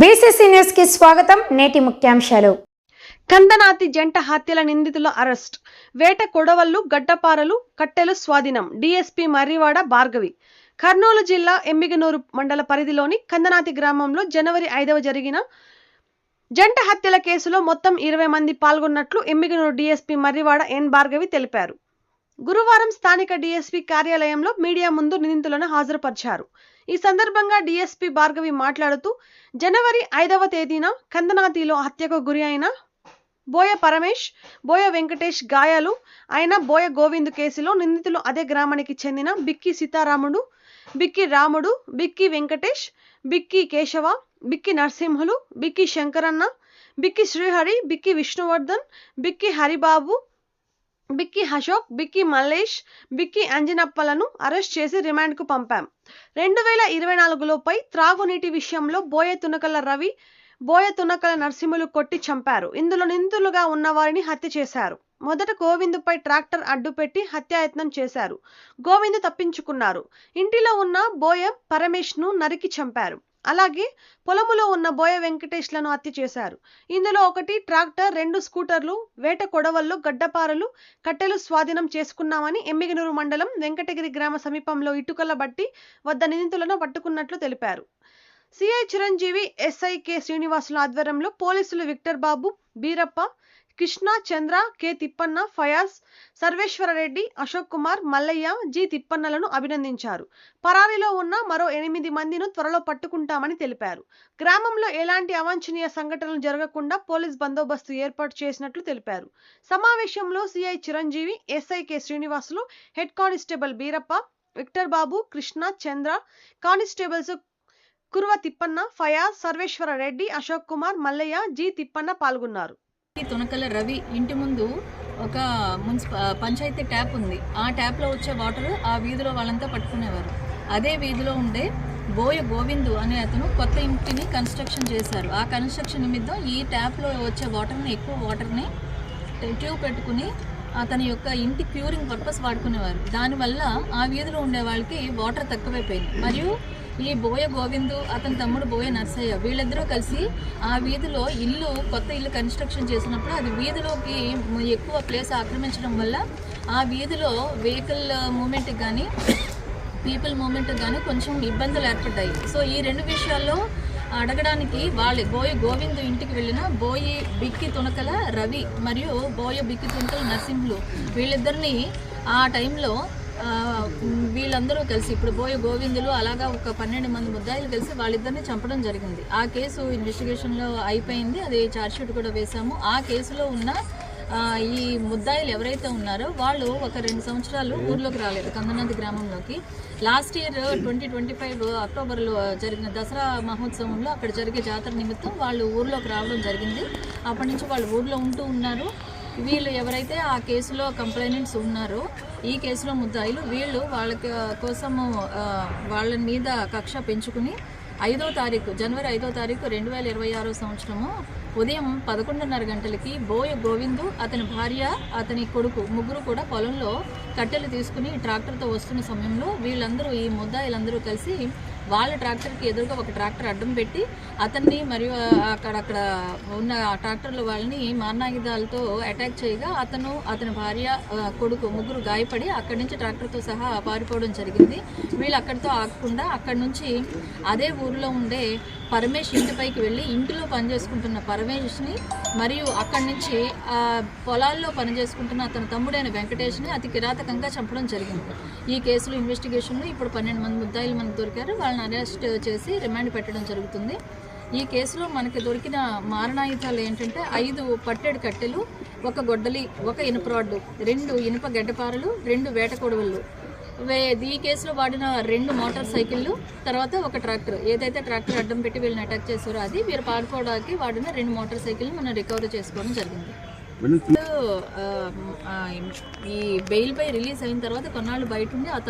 BCC న్యూస్కి స్వాగతం నేటి ముఖ్యాంశాలు. కందనాతి జంట హత్యల నిందితుల అరెస్ట్. వేట కొడవళ్ళు గడ్డపారలు కట్టెలు స్వాధీనం. డిఎస్పీ మర్రివాడ భార్గవి. కర్నూలు జిల్లా ఎమ్మిగనూరు మండల పరిధిలోని కందనాతి గ్రామంలో జనవరి ఐదవ జరిగిన జంట హత్యల కేసులో మొత్తం ఇరవై మంది పాల్గొన్నట్లు ఎమ్మిగనూరు డిఎస్పీ మర్రివాడ ఎన్ భార్గవి తెలిపారు. గురువారం స్థానిక డీఎస్పీ కార్యాలయంలో మీడియా ముందు నిందితులను హాజరుపరిచారు. ఈ సందర్భంగా డీఎస్పీ భార్గవి మాట్లాడుతూ జనవరి ఐదవ తేదీన కందనాతిలో హత్యకు గురి అయిన బోయ పరమేష్ బోయ వెంకటేష్ గాయాలు అయిన బోయ గోవింద్ కేసులో నిందితులు అదే గ్రామానికి చెందిన బిక్కి సీతారాముడు బిక్కి రాముడు బిక్కి వెంకటేష్ బిక్కి కేశవ బిక్కి నరసింహులు బిక్కి శంకరన్న బిక్కి శ్రీహరి బిక్కి విష్ణువర్ధన్ బిక్కి హరిబాబు బిక్కి అశోక్ బిక్కి మల్లేష్ బిక్కి అంజనప్పలను అరెస్ట్ చేసి రిమాండ్కు పంపాం. రెండు వేల ఇరవై నాలుగులోపై త్రాగునీటి విషయంలో బోయ తునకల రవి బోయ తునకల నరసింహులు కొట్టి చంపారు. ఇందులో నిందితులుగా ఉన్న వారిని హత్య చేశారు. మొదట గోవిందుపై ట్రాక్టర్ అడ్డుపెట్టి హత్యాయత్నం చేశారు. గోవిందు తప్పించుకున్నారు. ఇంటిలో ఉన్న బోయ పరమేష్ను నరికి చంపారు. అలాగే పొలములో ఉన్న బోయ వెంకటేష్లను హత్య చేశారు. ఇందులో ఒకటి ట్రాక్టర్ రెండు స్కూటర్లు వేట కొడవళ్ళు గడ్డపారలు కట్టెలు స్వాధీనం చేసుకున్నామని ఎమ్మిగనూరు మండలం వెంకటగిరి గ్రామ సమీపంలో ఇటుకల బట్టి వద్ద నిందితులను పట్టుకున్నట్లు తెలిపారు. CI Chiranjeevi SI K. శ్రీనివాసుల ఆధ్వర్యంలో పోలీసులు Victor Babu Beerappa Krishna Chandra K Thippanna Fayaz Sarveswarareddy Ashok Kumar Mallaiah G తిప్పన్నలను అభినందించారు. పరారీలో ఉన్న మరో ఎనిమిది మందిను త్వరలో పట్టుకుంటామని తెలిపారు. గ్రామంలో ఎలాంటి అవాంఛనీయ సంఘటనలు జరగకుండా పోలీస్ బందోబస్తు ఏర్పాటు చేసినట్లు తెలిపారు. సమావేశంలో CI Chiranjeevi SI K Srinivasulu head constable Beerappa Victor Babu Krishna Chandra constables Kuruva Thippanna Fayaz Sarveswara Reddy Ashok Kumar Mallaiah G Thippanna పాల్గొన్నారు. తునకల రవి ఇంటి ముందు ఒక మున్సిప పంచాయతీ ట్యాప్ ఉంది. ఆ ట్యాప్లో వచ్చే వాటర్ ఆ వీధిలో వాళ్ళంతా పట్టుకునేవారు. అదే వీధిలో ఉండే బోయ గోవిందు అనే అతను కొత్త ఇంటిని కన్స్ట్రక్షన్ చేశారు. ఆ కన్స్ట్రక్షన్ నిమిత్తం ఈ ట్యాప్లో వచ్చే వాటర్ని ఎక్కువ వాటర్ని ట్యూబ్ పెట్టుకుని అతని యొక్క ఇంటి క్యూరింగ్ పర్పస్ వాడుకునేవారు. దానివల్ల ఆ వీధిలో ఉండే వాళ్ళకి వాటర్ తక్కువైపోయింది. మరియు ఈ బోయ గోవిందు అతని తమ్ముడు బోయ నర్సయ్య వీళ్ళిద్దరూ కలిసి ఆ వీధిలో ఇల్లు కొత్త ఇల్లు కన్స్ట్రక్షన్ చేసినప్పుడు అది వీధిలోకి ఎక్కువ ప్లేస్ ఆక్రమించడం వల్ల ఆ వీధిలో వెహికల్ మూమెంట్కి కానీ పీపుల్ మూమెంట్ కానీ కొంచెం ఇబ్బందులు ఏర్పడ్డాయి. సో ఈ రెండు విషయాల్లో అడగడానికి వాళ్ళ బోయ గోవిందు ఇంటికి వెళ్ళిన బోయి బిక్కి తునకల రవి మరియు బోయ బిక్కి తునకల నరసింహులు వీళ్ళిద్దరిని ఆ టైంలో వీళ్ళందరూ కలిసి ఇప్పుడు బోయ గోవిందులు అలాగా ఒక పన్నెండు మంది ముద్దాయిలు కలిసి వాళ్ళిద్దరిని చంపడం జరిగింది. ఆ కేసు ఇన్వెస్టిగేషన్లో అయిపోయింది. అది ఛార్జ్షీట్ కూడా వేశాము. ఆ కేసులో ఉన్న ఈ ముద్దాయిలు ఎవరైతే ఉన్నారో వాళ్ళు ఒక రెండు సంవత్సరాలు ఊర్లోకి రాలేదు కందనాది గ్రామంలోకి. Last year twenty twenty five అక్టోబర్లో జరిగిన దసరా మహోత్సవంలో అక్కడ జరిగే జాతర నిమిత్తం వాళ్ళు ఊర్లోకి రావడం జరిగింది. అప్పటి నుంచి వాళ్ళు ఊర్లో ఉంటూ ఉన్నారు. వీళ్ళు ఎవరైతే ఆ కేసులో కంప్లైనెంట్స్ ఉన్నారో ఈ కేసులో ముద్దాయిలు వీళ్ళు వాళ్ళకి కోసము వాళ్ళ మీద కక్ష పెంచుకుని ఐదో తారీఖు జనవరి ఐదో తారీఖు రెండు వేల ఇరవై ఆరో సంవత్సరము ఉదయం పదకొండున్నర గంటలకి బోయ గోవిందు అతని భార్య అతని కొడుకు ముగ్గురు కూడా పొలంలో కట్టెలు తీసుకుని ట్రాక్టర్తో వస్తున్న సమయంలో వీళ్ళందరూ ఈ ముద్దాయిలందరూ కలిసి వాళ్ళ ట్రాక్టర్కి ఎదురుగా ఒక ట్రాక్టర్ అడ్డం పెట్టి అతన్ని మరియు అక్కడ అక్కడ ఉన్న ట్రాక్టర్లు వాళ్ళని మారణాయుధాలతో అటాక్ చేయగా అతను అతని భార్య కొడుకు ముగ్గురు గాయపడి అక్కడి నుంచి ట్రాక్టర్తో సహా పారిపోవడం జరిగింది. వీళ్ళు అక్కడితో ఆగకుండా అక్కడి నుంచి అదే ఊరిలో ఉండే పరమేష్ ఇంటిపైకి వెళ్ళి ఇంటిలో పనిచేసుకుంటున్న పరమేష్ని మరియు అక్కడి నుంచి ఆ పొలాల్లో పనిచేసుకుంటున్న అతని తమ్ముడైన వెంకటేష్ని అతి కిరాతకంగా చంపడం జరిగింది. ఈ కేసులో ఇన్వెస్టిగేషన్లో ఇప్పుడు పన్నెండు మంది ముద్దాయిలు మనకు దొరికారు. వాళ్ళని అరెస్ట్ చేసి రిమాండ్ పెట్టడం జరుగుతుంది. ఈ కేసులో మనకి దొరికిన మారణాయుధాలు ఏంటంటే ఐదు పట్టెడు కట్టెలు ఒక గొడ్డలి ఒక ఇనుప రాడ్డు రెండు ఇనుప గడ్డపారలు రెండు వేట కొడవళ్ళు ఈ కేసులో వాడిన రెండు మోటార్ సైకిళ్ళు తర్వాత ఒక ట్రాక్టర్. ఏదైతే ట్రాక్టర్ అడ్డం పెట్టి వీళ్ళని అటాక్ చేశారో అది వీరు పాడుకోవడానికి వాడిన రెండు మోటార్ సైకిల్ని మనం రికవరీ చేసుకోవడం జరిగింది. ఈ బెయిల్ పై రిలీజ్ అయిన తర్వాత కొన్నాళ్ళు బయట ఉండి ఆ